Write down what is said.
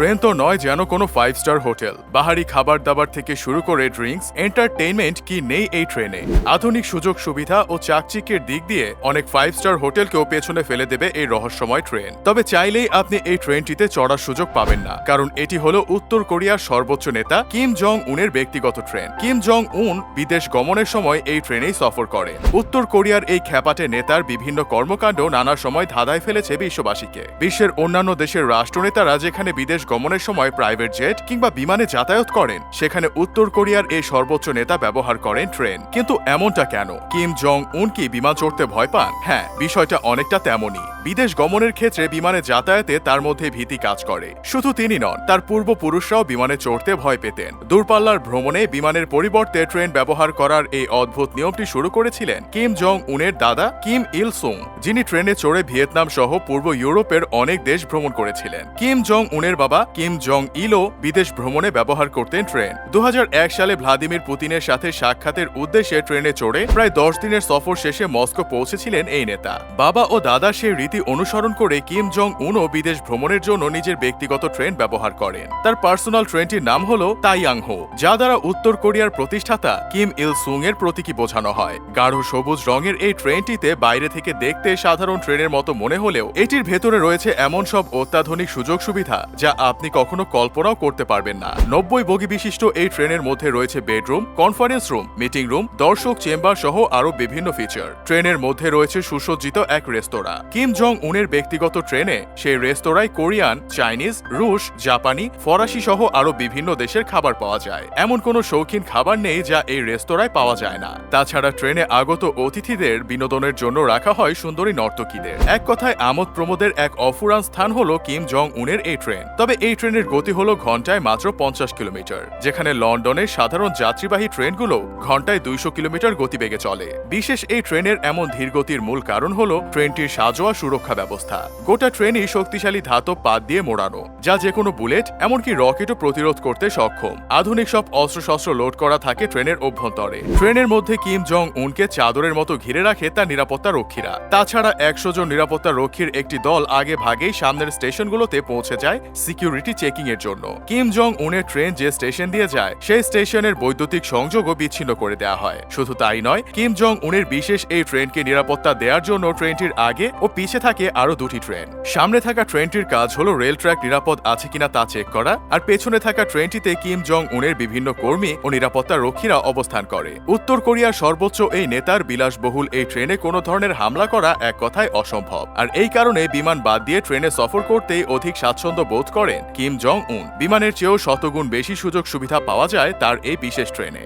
Train তো নয় যেন কোনো ফাইভ স্টার হোটেল। বাহারি খাবার দাবার থেকে শুরু করে ড্রিঙ্কস এন্টারটেইনমেন্ট কি নেই এই ট্রেনে? আধুনিক সুযোগ সুবিধা ও চাকচিকের দিক দিয়ে অনেক ফাইভ স্টার হোটেলকেও পেছনে ফেলে দেবে এই রহস্যময় ট্রেন। তবে চাইলেই আপনি এই ট্রেনটিতে চড়ার সুযোগ পাবেন না, কারণ এটি হলো উত্তর কোরিয়ার সর্বোচ্চ নেতা কিম জং উনের ব্যক্তিগত ট্রেন। কিম জং উন বিদেশ গমনের সময় এই ট্রেনেই সফর করেন উত্তর কোরিয়ার এই খ্যাপাটে নেতার বিভিন্ন কর্মকাণ্ড নানা সময় ধাঁধায় ফেলেছে বিশ্ববাসীকে। বিশ্বের অন্যান্য দেশের রাষ্ট্রনেতারা যেখানে বিদেশ গমনের সময় প্রাইভেট জেট কিংবা বিমানে যাতায়াত করেন। সেখানে উত্তর কোরিয়ার এই সর্বোচ্চ নেতা ব্যবহার করেন ট্রেন। কিন্তু এমনটা কেন? কিম জং উন কি বিমান চড়তে ভয় পান? হ্যাঁ বিষয়টা অনেকটা তেমনই। বিদেশ গমনের ক্ষেত্রে বিমানে যাতায়াতে তার মধ্যে ভীতি কাজ করে। শুধু তিনি নন, তার পূর্বপুরুষরাও বিমানে চড়তে ভয় পেতেন। দূরপাল্লার ভ্রমণে বিমানের পরিবর্তে ট্রেন ব্যবহার করার এই অদ্ভুত নিয়মটি শুরু করেছিলেন কিম জং উনের দাদা কিম ইল সুং যিনি ট্রেনে চড়ে ভিয়েতনাম সহ পূর্ব ইউরোপের অনেক দেশ ভ্রমণ করেছিলেন। কিম জং উনের বাবা কিম জং ইলও বিদেশ ভ্রমণে ব্যবহার করতেন ট্রেন। দু হাজার এক সালে ভ্লাদিমির পুতিনের সাথে সাক্ষাতের উদ্দেশ্যে ট্রেনে চড়ে প্রায় দশ দিনের সফর শেষে মস্কো পৌঁছেছিলেন এই নেতা। বাবা ও দাদা সেই রীতি অনুসরণ করে কিম জং উনও বিদেশ ভ্রমণের জন্য নিজের ব্যক্তিগত ট্রেন ব্যবহার করেন। তার পার্সোনাল ট্রেনটির নাম হল তাইয়াংহো, যা দ্বারা উত্তর কোরিয়ার প্রতিষ্ঠাতা কিম ইল সুং এর প্রতীকী বোঝানো হয়। গাঢ় সবুজ রঙের এই ট্রেনটিতে বাইরে থেকে দেখতে সাধারণ ট্রেনের মতো মনে হলেও এটির ভেতরে রয়েছে এমন সব অত্যাধুনিক সুযোগ সুবিধা যা আপনি কখনো কল্পনাও করতে পারবেন না। নব্বই বগি বিশিষ্ট এই ট্রেনের মধ্যে রয়েছে bedroom, conference room, meeting room, দর্শক চেম্বার সহ আরও বিভিন্ন ফিচার। ট্রেনের মধ্যে রয়েছে সুসজ্জিত এক রেস্তোরাঁ। কিম জং উনের ব্যক্তিগত ট্রেনে সেই রেস্তোরাঁয় কোরিয়ান, চাইনিজ, রুশ, জাপানি, ফরাসি সহ আরও বিভিন্ন দেশের খাবার পাওয়া যায়। এমন কোনো শৌখিন খাবার নেই যা এই রেস্তোরাঁয় পাওয়া যায় না। তাছাড়া ট্রেনে আগত অতিথিদের বিনোদনের জন্য রাখা হয় সুন্দরী নর্তকীদের। এক কথায় আমোদ প্রমোদের এক অফুরান স্থান হলো কিম জং উনের এই ট্রেন। তবে এই ট্রেনের গতি হলো ঘন্টায় মাত্র পঞ্চাশ কিলোমিটার। যেখানে লন্ডনের সাধারণ যাত্রীবাহী ট্রেনগুলো ঘন্টায় দুইশো কিলোমিটার গতিবেগে চলে। বিশেষ এই ট্রেনের এমন ধীরগতির মূল কারণ হলো ট্রেনটির সাজোয়া সুরক্ষা ব্যবস্থা। গোটা ট্রেনই শক্তিশালী ধাতব পাত দিয়ে মোড়ানো, যা যে কোনো বুলেট, এমনকি রকেটও প্রতিরোধ করতে সক্ষম। আধুনিক সব অস্ত্রশস্ত্র লোড করা থাকে ট্রেনের অভ্যন্তরে। ট্রেনের মধ্যে কিম জং উনকে চাদরের মতো ঘিরে রাখে তার নিরাপত্তা রক্ষীরা। তাছাড়া একশো জন নিরাপত্তা রক্ষীর একটি দল আগে ভাগেই সামনের স্টেশনগুলোতে পৌঁছে যায় সিকিউরিটি চেকিং এর জন্য। কিম জং উনের ট্রেন যে স্টেশন দিয়ে যায়, সেই স্টেশনের বৈদ্যুতিক সংযোগও বিচ্ছিন্ন করে দেওয়া হয়। শুধু তাই নয়, কিম জং উনের বিশেষ এই ট্রেনকে নিরাপত্তা দেওয়ার জন্য ট্রেনটির আগে ও পিছে থাকে আরও দুটি ট্রেন। সামনে থাকা ট্রেনটির কাজ হলো রেল ট্র্যাক নিরাপদ আছে কিনা তা চেক করা, আর পেছনে থাকা ট্রেনটিতে কিম জং উনের বিভিন্ন কর্মী ও নিরাপত্তা রক্ষীরা অবস্থান করে। উত্তর কোরিয়ার সর্বোচ্চ এই নেতার বিলাসবহুল এই ট্রেনে কোনো ধরনের হামলা করা এক কথায় অসম্ভব। আর এই কারণে বিমান বাদ দিয়ে ট্রেনে সফর করতেই অধিক স্বাচ্ছন্দ্য বোধ করেন কিম জং উন বিমানের চেয়েও শতগুণ বেশি সুযোগ সুবিধা পাওয়া যায় তার এই বিশেষ ট্রেনে।